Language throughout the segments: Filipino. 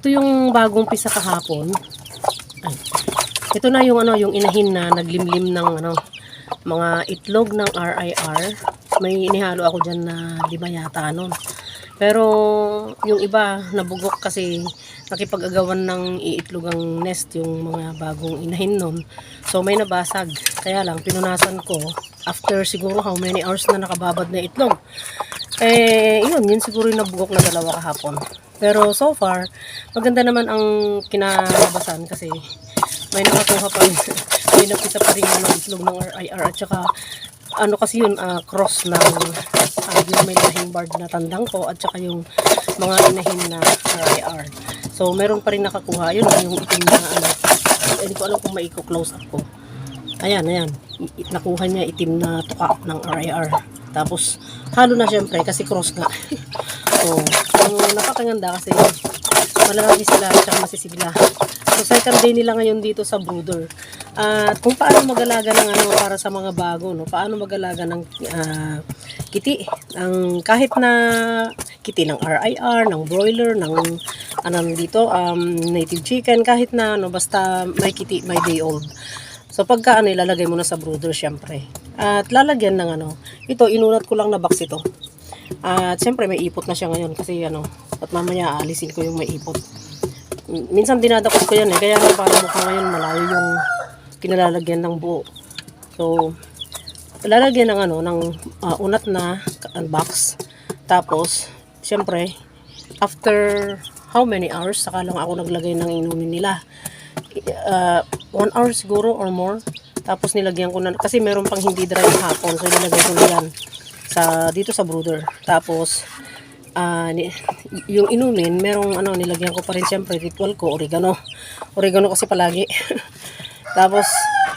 Ito yung bagong pisa kahapon. Ay. Ito na yung ano, yung inahin na naglimlim ng ano, mga itlog ng RIR. May inihalo ako dyan na lima yata nun. Pero yung iba nabugok kasi nakipag-agawan ng iitlogang nest yung mga bagong inahin nun. So may nabasag. Kaya lang pinunasan ko after siguro how many hours na nakababad na itlog. Eh, yun, yun siguro yung nabugok na dalawa kahapon. Pero so far, maganda naman ang kinalabasan kasi may nakakuha pa rin, may napisa pa rin ng itlog ng RIR at saka ano kasi yun, ah, cross ng uh, yung may lahing bird na tandang ko at saka yung mga inahin na RIR. So, meron pa rin nakakuha. Yun, yung itim na ano. Hindi ko alam kung maiko-close up ko. Ayan, ayan. Nakuha niya itim na tuka ng RIR. Tapos, halo na syempre kasi cross nga. so, ang napakaganda kasi malalaki sila at saka masisigla. So, second day nila ngayon dito sa brooder. At kung paano mag-alaga ng ano para sa mga bago, no? Paano mag-alaga ng ah, kiti. Ang kahit na kiti ng RIR, ng broiler, ng ano dito, um, native chicken, kahit na ano, basta may kiti, may day old. So pagka ano, ilalagay mo na sa brooder syempre. At lalagyan ng ano, ito inunat ko lang na box ito. At syempre may ipot na siya ngayon kasi ano, at mamaya aalisin ko yung may ipot. Minsan dinadakot ko yan eh, kaya parang mukha ngayon malayo yung kinalalagyan ng buo. So, lalagyan ng ano, ng ah, unat na box. Tapos, syempre, after how many hours, saka lang ako naglagay ng inumin nila. Uh, one hour siguro or more. Tapos nilagyan ko na, kasi meron pang hindi dry hapon, so nilagay ko na yan sa, dito sa brooder. Tapos, ni, yung inumin, merong ano, nilagyan ko pa rin syempre, ritual ko, oregano. Oregano kasi palagi. Tapos,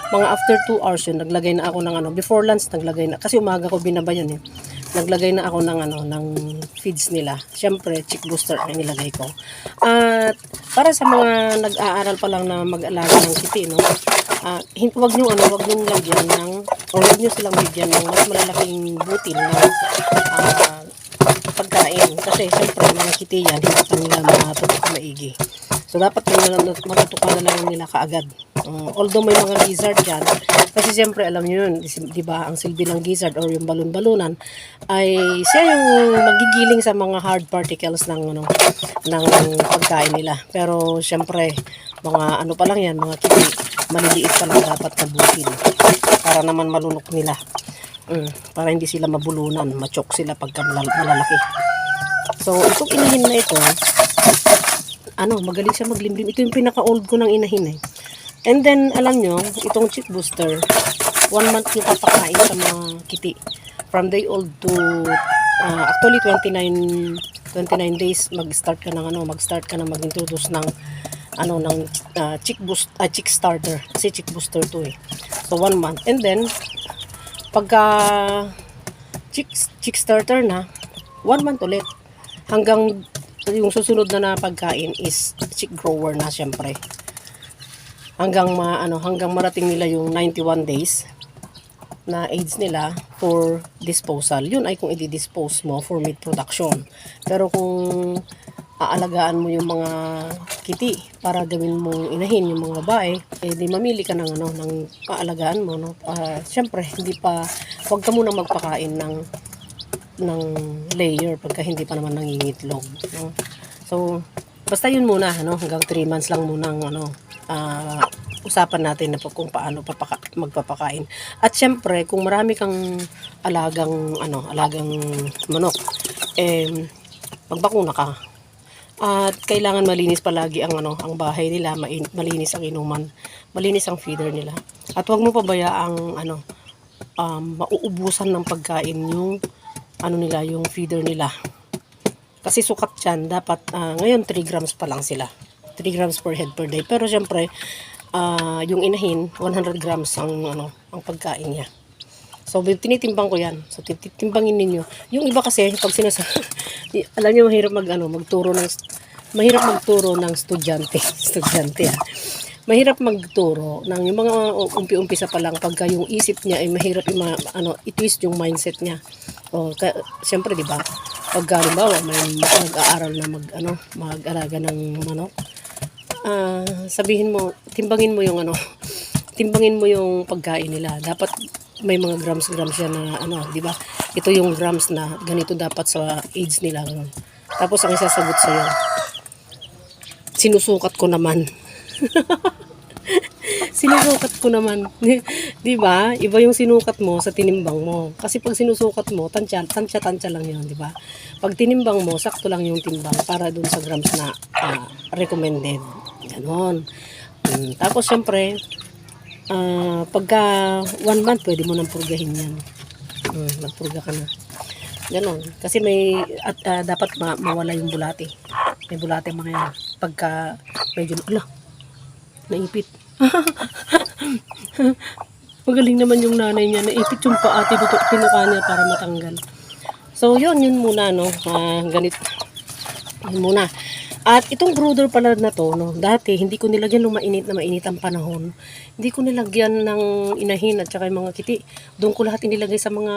mga after 2 hours yun, naglagay na ako ng ano, before lunch, naglagay na, kasi umaga ko binabayan eh. Naglagay na ako ng ano, ng feeds nila. Siyempre, chick booster ang nilagay ko. At, para sa mga nag-aaral pa lang na mag-alaga ng kiti, no? Hin- wag niyo ano, wag niyo lagyan ng, o wag niyo silang bigyan ng mas malalaking butil na ah, pagkain. Kasi syempre, mga kiti yan, hindi pa nila matutok maigi. So, dapat nila matutukan na lang nila kaagad. Uh, although may mga lizard dyan, kasi siyempre, alam niyo yun, di- ba, ang silbi ng lizard or yung balon-balunan, ay siya yung magigiling sa mga hard particles ng, ano, ng pagkain nila. Pero, siyempre, mga ano pa lang yan, mga kiti, maliliit pa lang dapat na butil. Para naman malunok nila. Mm, para hindi sila mabulunan, machok sila pagka malal- malalaki. So, itong inahin na ito, ano, magaling siya maglimlim. Ito yung pinaka-old ko ng inahin eh. And then, alam nyo, itong chick booster, one month yung papakain sa mga kiti. From day old to, uh, actually 29, 29 days, mag-start ka ng ano, mag-start ka na mag-introduce ng ano ng uh, chick boost uh, chick starter kasi chick booster to eh so one month and then pagka chick, chick starter na, one month ulit. Hanggang yung susunod na na pagkain is chick grower na syempre. Hanggang ma, ano, hanggang marating nila yung 91 days na age nila for disposal. Yun ay kung i-dispose mo for meat production. Pero kung aalagaan mo yung mga kiti para gawin mong inahin yung mga babae, eh mamili ka ng ano ng aalagaan mo no. Ah, syempre hindi pa huwag ka muna magpakain ng ng layer pagka hindi pa naman nangingitlog, no. So basta yun muna ano hanggang 3 months lang muna ang ano ah, usapan natin na po kung paano papaka, magpapakain. At syempre, kung marami kang alagang ano, alagang manok, eh magbakuna ka. At kailangan malinis palagi ang ano, ang bahay nila, malinis ang inuman, malinis ang feeder nila. At huwag mo pabayaang ano, um, mauubusan ng pagkain yung ano nila, yung feeder nila. Kasi sukat yan, dapat ah, ngayon 3 grams pa lang sila. 3 grams per head per day. Pero syempre, ah, yung inahin, 100 grams ang ano, ang pagkain niya. So, tinitimbang ko yan. So, titimbangin ninyo. Yung iba kasi, pag sinasa... alam niyo, mahirap mag, ano, magturo ng... Mahirap magturo ng estudyante. estudyante, ah. Mahirap magturo ng yung mga umpi-umpisa pa lang pagka yung isip niya ay mahirap mga, ano, i-twist yung mindset niya. O, ka, siyempre, di ba? pag halimbawa may nag-aaral na mag ano, mag-alaga ng manok, ah, sabihin mo, timbangin mo yung ano, timbangin mo yung pagkain nila. Dapat may mga grams-grams yan na ano, di ba? Ito yung grams na ganito dapat sa age nila. Ganun. Tapos ang isasagot sa'yo, sinusukat ko naman. sinusukat ko naman. 'Di ba? Iba yung sinukat mo sa tinimbang mo. Kasi pag sinusukat mo, tansya, tansya, tansya lang 'yon, 'di ba? Pag tinimbang mo, sakto lang yung timbang para dun sa grams na ah, recommended. Ganon. Mm, tapos syempre, ah, pagka one month, pwede mo nang purgahin yan. Mm, magpurga ka na. Ganon. Kasi may, at ah, dapat ma- mawala yung bulate. May bulate mga yan. Pagka medyo, ala, naipit. Magaling naman yung nanay niya. Naipit yung paati dito. Pinuka niya para matanggal. So, yun, yun muna, no. Ah, ganit. Yun muna. At itong brooder pala na to, no, dati hindi ko nilagyan ng mainit na mainit ang panahon. Hindi ko nilagyan ng inahin at saka yung mga kiti. Doon ko lahat inilagay sa mga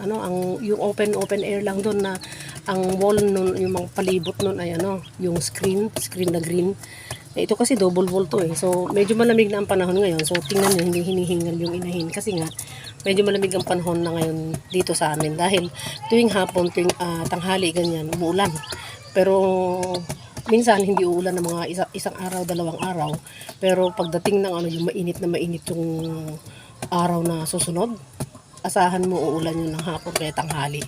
ano, ang yung open open air lang doon na ang wall nun, yung mga palibot nun ay ano, yung screen, screen na green. Eh, ito kasi double wall to eh. So, medyo malamig na ang panahon ngayon. So, tingnan nyo, hindi hinihingal yung inahin. Kasi nga, medyo malamig ang panahon na ngayon dito sa amin. Dahil tuwing hapon, tuwing ah, tanghali, ganyan, umuulan. Pero, minsan hindi uulan ng mga isa, isang araw, dalawang araw. Pero pagdating ng ano, yung mainit na mainit yung araw na susunod, asahan mo uulan yun ng hapon kaya tanghali.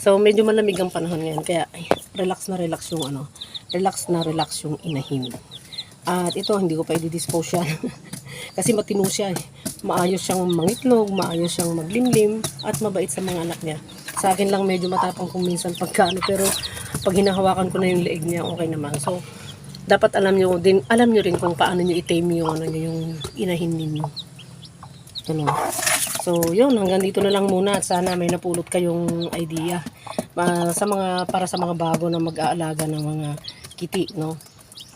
So, medyo malamig ang panahon ngayon. Kaya, ay, relax na relax yung ano, relax na relax yung inahin. At ito, hindi ko pa i-dispose yan. Kasi matino siya eh. Maayos siyang mangitlog, maayos siyang maglimlim, at mabait sa mga anak niya. Sa akin lang medyo matapang kung minsan pagkano, pero pag hinahawakan ko na yung leeg niya, okay naman. So, dapat alam nyo din, alam nyo rin kung paano nyo i-tame yung, ano, yung inahin ninyo. Ano. So, yun, hanggang dito na lang muna at sana may napulot kayong idea Ma- sa mga para sa mga bago na mag-aalaga ng mga kiti, no.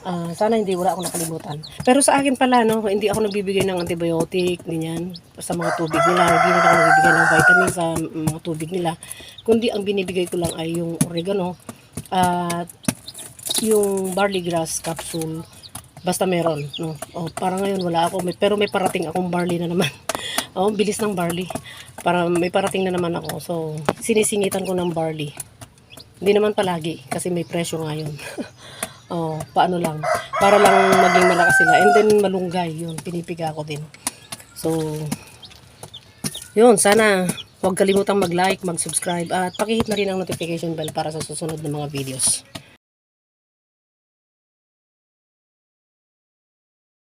Ah, sana hindi wala akong nakalimutan. Pero sa akin pala, no, hindi ako nagbibigay ng antibiotic, ganyan, sa mga tubig nila. Hindi rin ako nagbibigay ng vitamin sa mga tubig nila. Kundi ang binibigay ko lang ay yung oregano at yung barley grass capsule. Basta meron, no. Oh, para ngayon wala ako, may, pero may parating akong barley na naman. Oh, bilis ng barley. Para may parating na naman ako. So, sinisingitan ko ng barley. Hindi naman palagi kasi may presyo ngayon. oh, paano lang. Para lang maging malakas sila. And then malunggay, yun, pinipiga ko din. So, yun, sana huwag kalimutang mag-like, mag-subscribe at pakihit na rin ang notification bell para sa susunod na mga videos.